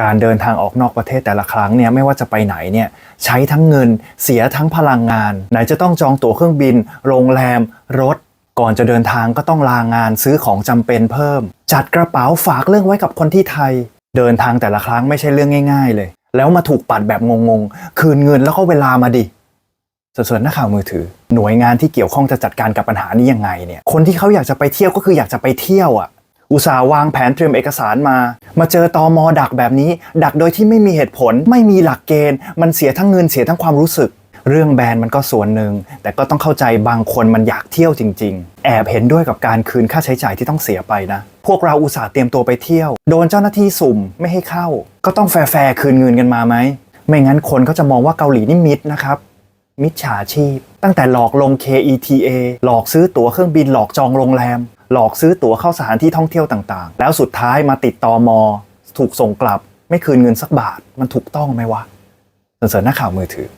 การเดินทางออกนอกประเทศแต่ละครั้งเนี่ยไม่ว่าจะไปไหนเนี่ยใช้ทั้งเงินเสียทั้งพลังงาน ไหนจะต้องจองตั๋วเครื่องบิน โรงแรม รถ ก่อนจะเดินทางก็ต้องลางานซื้อของจำเป็นเพิ่ม จัดกระเป๋าฝากเรื่องไว้กับคนที่ไทย เดินทางแต่ละครั้งไม่ใช่เรื่องง่าย ๆ เลย แล้วมาถูกปัดแบบงงๆ คืนเงินแล้วก็เวลามาดิส่วนๆนักข่าวมือถือ หน่วยงานที่เกี่ยวข้องจะจัดการกับปัญหานี้ยังไงเนี่ยคนที่เขาอยากจะไปเที่ยวก็คืออยากจะไปเที่ยวอะ อุตส่าห์วางแผนเตรียมเอกสารมา มาเจอตอมอดักแบบนี้ ดักโดยที่ไม่มีเหตุผล ไม่มีหลักเกณฑ์ มันเสียทั้งเงินเสียทั้งความรู้สึก เรื่องแบนด์มันก็ส่วนหนึ่ง แต่ก็ต้องเข้าใจบางคนมันอยากเที่ยวจริง ๆ แอบเห็นด้วยกับการคืนค่าใช้จ่ายที่ต้องเสียไปนะ พวกเราอุตส่าห์เตรียมตัวไปเที่ยว โดนเจ้าหน้าที่สุ่มไม่ให้เข้า ก็ต้องแฟร์ๆคืนเงินกันมาไหม ไม่งั้นคนก็จะมองว่าเกาหลีนี่มิดนะครับมิจฉาชีพ ตั้งแต่หลอกลง KETA หลอกซื้อตั๋วเครื่องบินหลอกจองโรงแรม หลอกซื้อตั๋วเข้าสถานที่ท่องเที่ยวต่างๆ แล้วสุดท้ายมาติดตอมอถูกส่งกลับ ไม่คืนเงินสักบาทมันถูกต้องไหมวะเสริญหน้าข่าวมือถือ